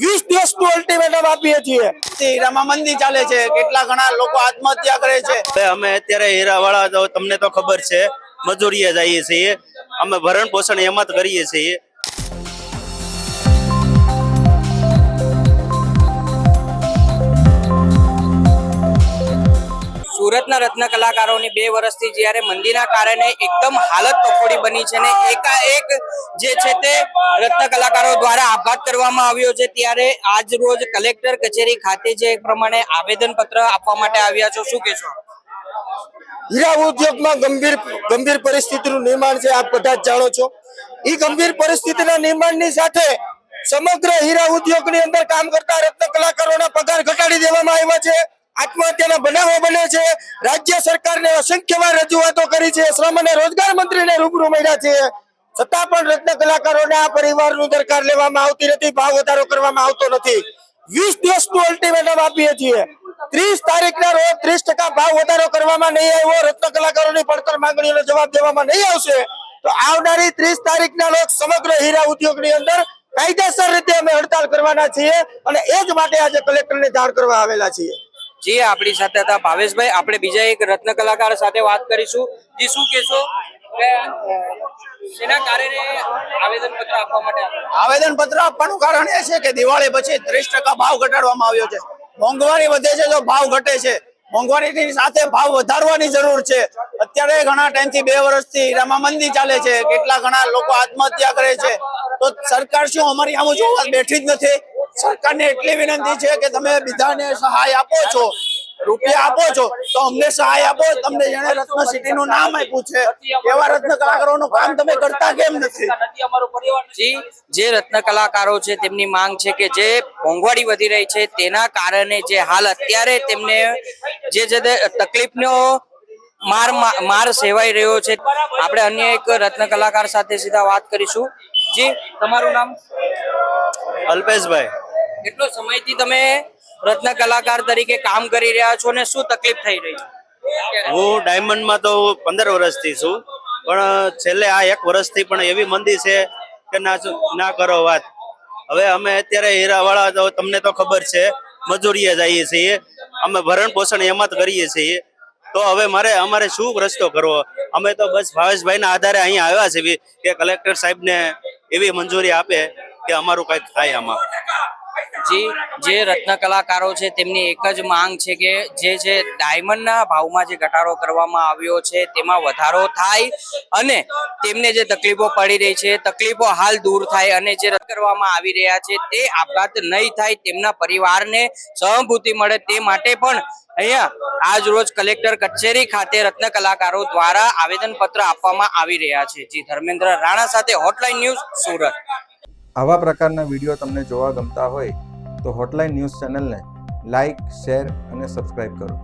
વીસ દિવસનું અલ્ટિમેટમ આપીએ છીએ. હીરામાં મંદી ચાલે છે. કેટલા ઘણા લોકો આત્મહત્યા કરે છે. અમે અત્યારે હીરાવાળા તો તમને તો ખબર છે. મજૂરીએ જઈએ છીએ. અમે ભરણ પોષણ એમાં જ કરીએ છીએ. સુરતના રત્ન કલાકારોની બે વર્ષથી જ્યારે મંદીના કારણે એકદમ હાલત કફોડી બની છે ને એકાએક જે છે તે રત્ન કલાકારો દ્વારા આઘાત કરવામાં આવ્યો છે, ત્યારે આજ રોજ કલેક્ટર કચેરી ખાતે જે પ્રમાણે આવેદન પત્ર આપવા માટે આવ્યા છો, શું કહેશો? હીરા ઉદ્યોગમાં ગંભીર ગંભીર પરિસ્થિતિનું નિર્માણ છે, આપ બધા જ જાણો છો. એ ગંભીર પરિસ્થિતિના નિર્માણની સાથે સમગ્ર હીરા ઉદ્યોગની અંદર કામ કરતા રત્ન કલાકારોના પગાર ઘટાડી દેવામાં આવ્યા છે. આત્મહત્યાના બનાવો બને છે. રાજ્ય સરકારને અસંખ્ય વાર રજૂઆતો કરી છે. શ્રમ અને રોજગાર મંત્રીને રૂબરૂ મળ્યા છે. છતાં પણ રત્ન કલાકારોના પરિવારનું દરકાર લેવામાં આવતી નથી. ભાવ વધારો કરવામાં આવતો નથી. વીસ દિવસનું અલ્ટિમેટમ આપીએ છીએ. ત્રીસ તારીખના રોજ ત્રીસ ટકા ભાવ વધારો કરવામાં નહીં આવ્યો. રત્ન કલાકારોની પડતર માંગણીઓનો જવાબ દેવામાં નહીં આવશે. તો આવનારી ત્રીસ તારીખના રોજ સમગ્ર હીરા ઉદ્યોગની અંદર કાયદેસર રીતે અમે હડતાલ કરવાના છીએ અને એ જ માટે આજે કલેક્ટરને જાણ કરવા આવેલા છીએ. જી આપણી સાથે હતા ભાવેશભાઈ, આપણે બીજા એક રત્ન કલાકાર સાથે વાત કરીશું. જી, શું કહેશો? આવેદન પત્ર આપવાનું કારણ એ છે કે દિવાળી પછી ત્રીસ ટકા ભાવ ઘટાડવામાં આવ્યો છે. મોંઘવારી વધે છે તો ભાવ ઘટે છે. મોંઘવારીની સાથે ભાવ વધારવાની જરૂર છે. અત્યારે ઘણા ટાઈમથી બે વર્ષથી હીરામાં મંદી ચાલે છે. કેટલા ઘણા લોકો આત્મહત્યા કરે છે. તો સરકાર શું અમારી આમ જોવા બેઠી જ નથી? સરકારને એટલી વિનંતી છે કે તમે બધાને સહાય આપો છો રૂપિયા આપો છો તો અમને સહાય આપો તમને જેને રત્ન સિટી નું નામ આપ્યું છે એવા રત્ન કલાકારોનું કામ તમે કરતા કેમ નથી? જે રત્ન કલાકારો છે તેમની માંગ છે કે જે મોંઘવારી વધી રહી છે તેના કારણે જે હાલ અત્યારે તેમને જે જે તકલીફનો માર માર સેવાઈ રહ્યો છે. આપણે અન્ય એક રત્ન કલાકાર સાથે સીધા વાત કરીશું. જી તમારું નામ? અલ્પેશભાઈ. કેટલો સમયથી તમે રત્ન કલાકાર તરીકે કામ કરી રહ્યા છો ને શું તકલીફ થઈ રહી છે? હું ડાયમંડમાં તો પંદર વર્ષથી છું, પણ છેલ્લે આ એક વર્ષથી પણ એવી મંદી છે કે ના ના કરો વાત. હવે અમે અત્યારે હીરાવાળા તો તમને તો ખબર છે, મજૂરીએ જઈએ છીએ. અમે ભરણ પોષણ એમાં જ કરીએ છીએ. તો હવે મારે, અમારે શું રસ્તો કરવો? અમે તો બસ ભાવેશભાઈના આધારે અહીંયા આવ્યા છીએ કે કલેક્ટર સાહેબને એવી મંજૂરી આપે કે અમારું કંઈક થાય આમાં. જી, જે રત્ન કલાકારો છે, તેમની એક જ માંગ છે કે જે જે ડાયમંડના ભાવમાં જે ઘટાડો કરવામાં આવ્યો છે, તેમાં વધારો થાય અને તેમને જે તકલીફો પડી રહી છે, તકલીફો હાલ દૂર થાય અને જે રદ કરવામાં આવી રહ્યા છે, તે આપઘાત નહીં થાય તેમના પરિવારને સહાનુભૂતિ મળે તે માટે પણ અહીંયા આજ રોજ કલેક્ટર કચેરી ખાતે રત્ન કલાકારો દ્વારા આવેદન પત્ર આપવામાં આવી રહ્યા છે. જી, ધર્મેન્દ્ર રાણા સાથે હોટલાઇન ન્યૂઝ સુરત. આવા પ્રકારના વીડિયો તમને જોવા ગમતા હોય તો હોટલાઇન ન્યૂઝ ચેનલને લાઇક શેર અને સબસ્ક્રાઇબ કરો.